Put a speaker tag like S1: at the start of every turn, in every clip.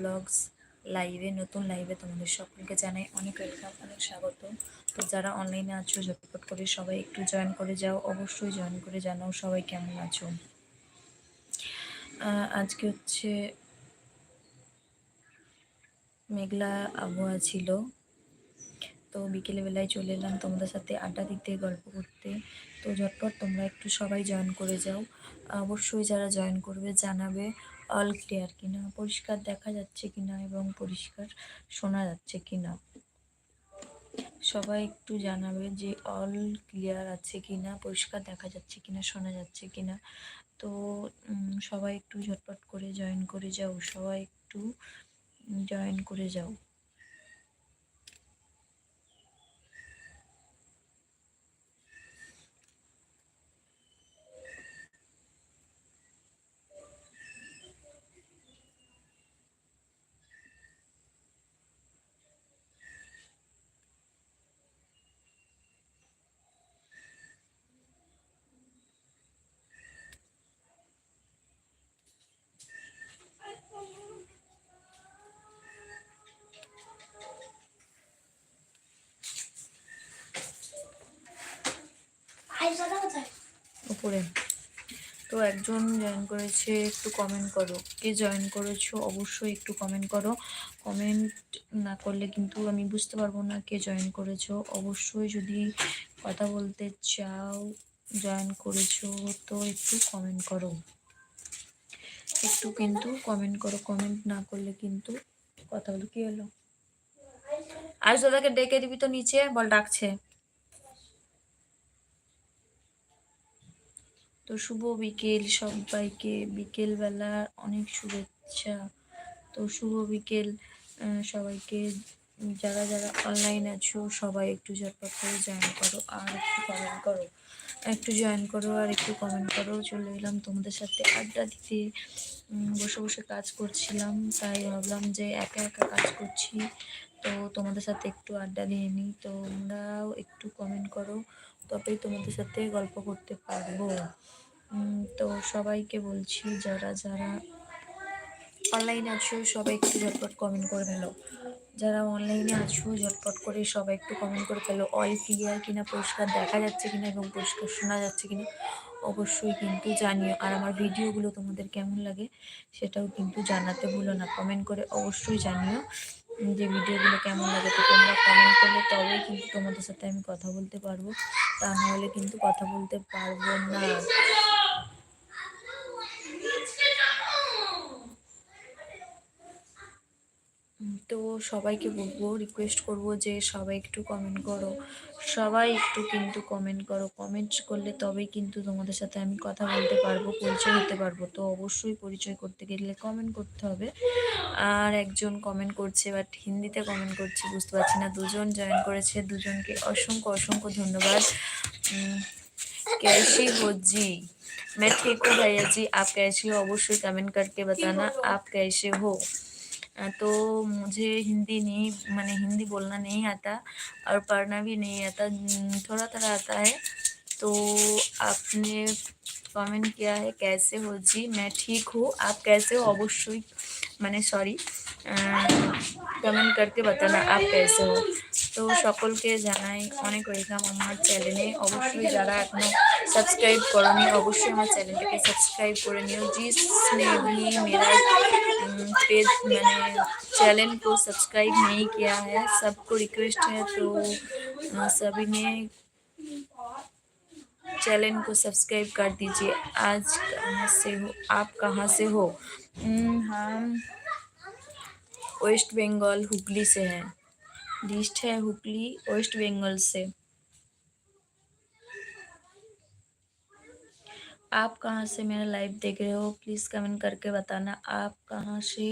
S1: Blogs লাইভে নতুন লাইভে তোমাদের সকলকে জানাই অনেক ওয়েলকাম অনেক স্বাগত। তো যারা অনলাইনে আছো, ঝটপট করে সবাই একটু জয়েন করে যাও, অবশ্যই জয়েন করে জানাও সবাই কেমন আছো। আজকে হচ্ছে মেঘলা আবহাওয়া ছিল। তো বিকেলে বেলায় চলে এলাম তোমাদের সাথে আড্ডা দিতে, গল্প করতে। তো ঝটপট তোমরা একটু সবাই জয়েন করে যাও। অবশ্যই যারা জয়েন করবে, জানাবে। অল ক্লিয়ার কিনা, পরিষ্কার দেখা যাচ্ছে কিনা এবং পরিষ্কার শোনা যাচ্ছে কিনা। সবাই একটু জানাবে যে অল ক্লিয়ার আছে কিনা, পরিষ্কার দেখা যাচ্ছে কিনা, শোনা যাচ্ছে কিনা। তো সবাই একটু ঝটপট করে জয়েন করে যাও, সবাই একটু জয়েন করে যাও। উপরে তো একজন জয়েন করেছে, একটু কমেন্ট করো। কে জয়েন করেছ, অবশ্যই একটু কমেন্ট করো। কমেন্ট না করলে কিন্তু আমি বুঝতে পারব না কে জয়েন করেছ। অবশ্যই যদি কথা বলতে চাও জয়েন করেছ, তো একটু কমেন্ট করো। একটু কিন্তু কমেন্ট করো। কমেন্ট না করলে কিন্তু কথা বলো কি হলো? আজ দাদাকে ডেকে দিবি তো নিচে, বল ডাকছে। তো শুভ বিকেল সবাইকে। বিকেলবেলা অনেক শুভেচ্ছা। তো শুভ বিকেল সবাইকে। যারা যারা অনলাইন আছো, সবাই একটু ঝটপট করে জয়েন করো আর একটু কমেন্ট করো। একটু জয়েন করো আর একটু কমেন্ট করো। চলে এলাম তোমাদের সাথে আড্ডা দিতে। বসে বসে কাজ করছিলাম, তাই ভাবলাম যে একা একা কাজ করছি। তো তোমাদের সাথে একটু আড্ডা দিয়ে নিই। তোমরাও একটু কমেন্ট করো, তবেই তোমাদের সাথে গল্প করতে পারব। তো সবাইকে বলছি, যারা যারা অনলাইনে আছো, সবাই একটু ঝটপট কমেন্ট করে ফেলো। যারা অনলাইনে আছো, ঝটপট করে সবাই একটু কমেন্ট করে ফেলো। অল ক্লিয়ার কিনা, পরিষ্কার দেখা যাচ্ছে কিনা এবং পরিষ্কার শোনা যাচ্ছে কিনা, অবশ্যই কিন্তু জানিও। আর আমার ভিডিওগুলো তোমাদের কেমন লাগে, সেটাও কিন্তু জানাতে ভুলো না। কমেন্ট করে অবশ্যই জানিও যে ভিডিওগুলো কেমন লাগে। তো তোমরা কমেন্ট করলে তবেই কিন্তু তোমাদের সাথে আমি কথা বলতে পারব। তা নাহলে কিন্তু কথা বলতে পারব না। তো সবাইকে বলবো রিকোয়েস্ট করব যে সবাই একটু কমেন্ট করো সবাই একটু কিন্তু কমেন্ট করো কমেন্ট করলে তবেই কিন্তু তোমাদের সাথে আমি কথা বলতে পারবো পরিচয় হতে পারবো তো অবশ্যই পরিচয় করতে গেলে কমেন্ট করতে হবে আর একজন কমেন্ট করছে বাট হিন্দিতে কমেন্ট করছে বুঝতে পারছি না দুজন জয়েন করেছে দুজনকে অসংখ্য অসংখ্য ধন্যবাদ উম, कैसी हो जी मैं ठीक हूँ भैया जी आप कैसी हो अवश्य कमेंट करके बताना आप कैसे हो अ, तो मुझे हिंदी नहीं मैंने हिंदी बोलना नहीं आता और पढ़ना भी नहीं आता न, थोड़ा थोड़ा आता है तो आपने कमेंट किया है कैसे हो जी मैं ठीक हूँ आप कैसे हो অবশ্যই মানে সরি কমেন্ট করকে বাতানা আপ कैसे हो তো সকলকে জানাই অনেক ওয়েলকাম আমার চ্যানেলে অবশ্যই যারা এখনো সাবস্ক্রাইব করনি অবশ্যই আমার চ্যানেলটাকে সাবস্ক্রাইব করে নিও जिसने भी मेरा पेज मैंने चैनल को सब्सक्राइब नहीं किया है सबको रिक्वेस्ट है तो अ, सभी ने चैनल को सब्सक्राइब कर दीजिए आज कहाँ से हो आप कहाँ से हो हम्म, हम वेस्ट बंगाल हुगली से हैं लिस्ट है हुगली वेस्ट बंगाल से आप कहाँ से मेरा लाइव देख रहे हो प्लीज़ कमेंट करके बताना आप कहाँ से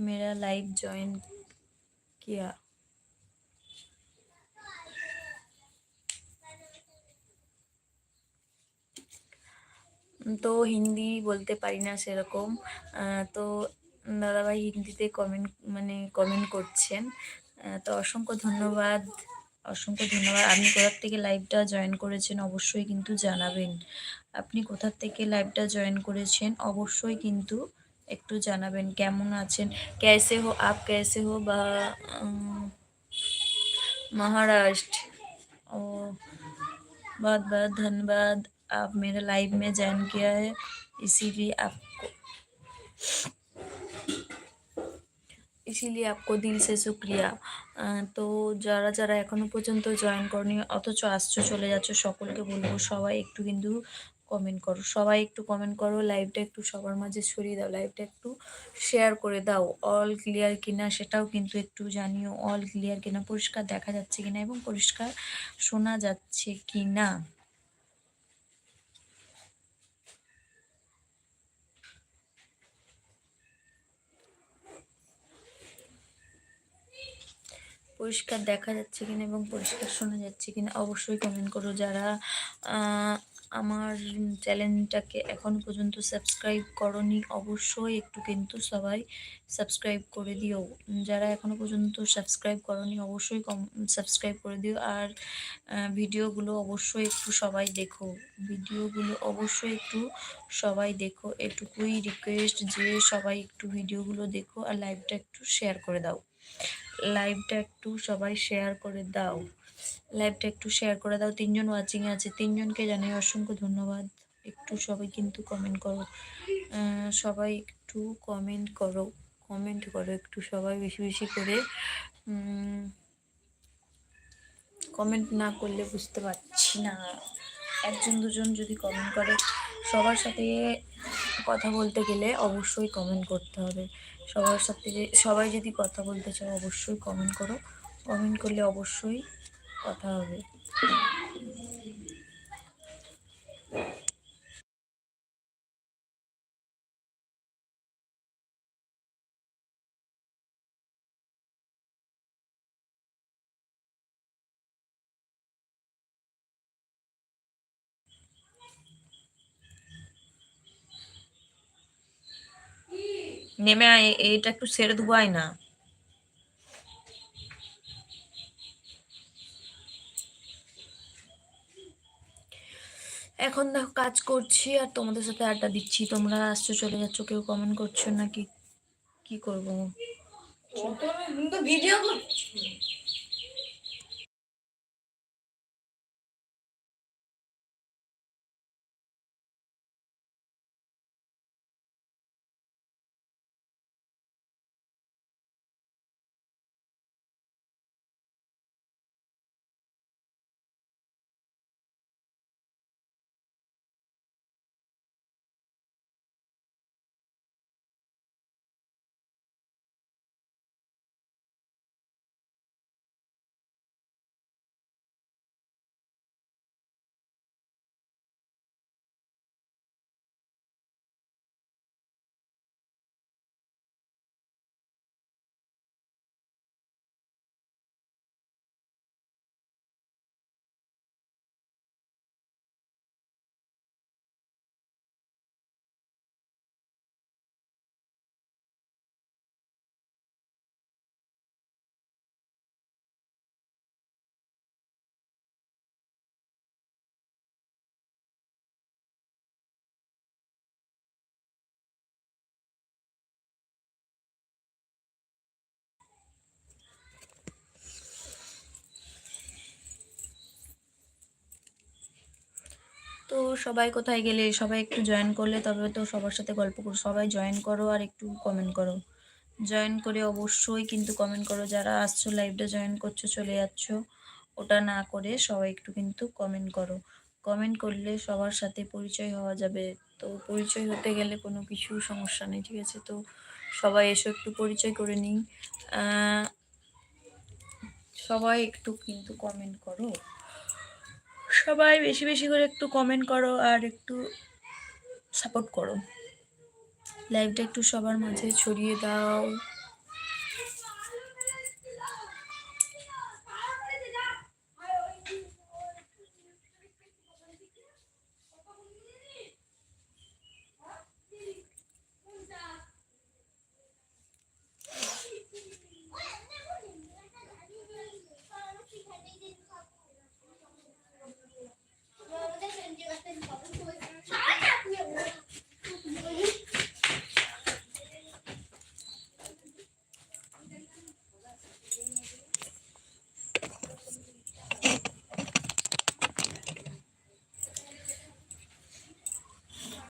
S1: मेरा लाइव ज्वाइन किया উম, তো হিন্দি বলতে পারি না সেরকম আহ, তো দাদাভাই হিন্দিতে কমেন্ট মানে কমেন্ট করছেন আহ, তো অসংখ্য ধন্যবাদ অসংখ্য ধন্যবাদ আপনি কোথার থেকে লাইভটা জয়েন করেছেন অবশ্যই কিন্তু জানাবেন আপনি কোথার থেকে লাইভটা জয়েন করেছেন অবশ্যই কিন্তু একটু জানাবেন কেমন আছেন कैसे हो आप कैसे हो বা महाराष्ट्र ओ बहुत बहुत धन्यवाद आप मेरे लाइव में ज्वाइन किया है इसीलिए आपको ইসিলিয়ে আপকো দিল সে শুক্রিয়া তো যারা যারা এখনও পর্যন্ত জয়েন করনি, অথচ আসছো, চলে যাচ্ছ, সকলকে বলব সবাই একটু কিন্তু কমেন্ট করো। সবাই একটু কমেন্ট করো লাইভটা একটু সবার মাঝে ছড়িয়ে দাও লাইভটা একটু শেয়ার করে দাও। অল ক্লিয়ার কিনা সেটাও কিন্তু একটু জানিও অল ক্লিয়ার কিনা, পরিষ্কার দেখা যাচ্ছে কিনা এবং পরিষ্কার শোনা যাচ্ছে কিনা। পরিষ্কার দেখা যাচ্ছে কিনা এবং পরিষ্কার শোনা যাচ্ছে কিনা অবশ্যই কমেন্ট করো। যারা আমার চ্যানেলটাকে এখন পর্যন্ত সাবস্ক্রাইব করনি, অবশ্যই একটু কিন্তু সবাই সাবস্ক্রাইব করে দিও। যারা এখনও পর্যন্ত সাবস্ক্রাইব করনি, অবশ্যই কম সাবস্ক্রাইব করে দিও। আর ভিডিওগুলো অবশ্যই একটু সবাই দেখো। ভিডিওগুলো অবশ্যই একটু সবাই দেখো। এটুকুই রিকোয়েস্ট যে সবাই একটু ভিডিওগুলো দেখো আর লাইভটা একটু শেয়ার করে দাও। লাইভটা একটু সবাই শেয়ার করে দাও। লাইভটা একটু শেয়ার করে দাও। তিনজন ওয়াচিংয়ে আছে। তিনজনকে জানাই অসংখ্য ধন্যবাদ। একটু সবাই কিন্তু কমেন্ট করো। সবাই একটু কমেন্ট করো। কমেন্ট করো একটু সবাই বেশি বেশি করে। কমেন্ট না করলে বুঝতে পারছি না। একজন দুজন যদি কমেন্ট করে, সবার সাথে কথা বলতে গেলে অবশ্যই কমেন্ট করতে হবে। সবার সাথে সবাই যদি কথা বলতে চাও অবশ্যই কমেন্ট করো। কমেন্ট করলে অবশ্যই কথা হবে। নেমে আয় এটা একটু ছেড়ে দেবো না। এখন দেখো কাজ করছি, আর তোমাদের সাথে আড্ডা দিচ্ছি। তোমরা আসছো, চলে যাচ্ছ, কেউ কমেন্ট করছ না কি? কি করব? ভিডিও করছি। তো সবাই কোথায় গেলে? সবাই একটু জয়েন করলে তবে তো সবার সাথে গল্প করো। সবাই জয়েন করো আর একটু কমেন্ট করো। জয়েন করে অবশ্যই কিন্তু কমেন্ট করো। যারা আসছো লাইভটা জয়েন করছ, চলে যাচ্ছ, ওটা না করে সবাই একটু কিন্তু কমেন্ট করো। কমেন্ট করলে সবার সাথে পরিচয় হওয়া যাবে। তো পরিচয় হতে গেলে কোনো কিছু সমস্যা নেই, ঠিক আছে? তো সবাই এসে একটু পরিচয় করে নিই। সবাই একটু কিন্তু কমেন্ট করো। সবাই বেশি বেশি করে একটু কমেন্ট করো আর একটু সাপোর্ট করো। লাইভটা একটু সবার মাঝে ছড়িয়ে দাও।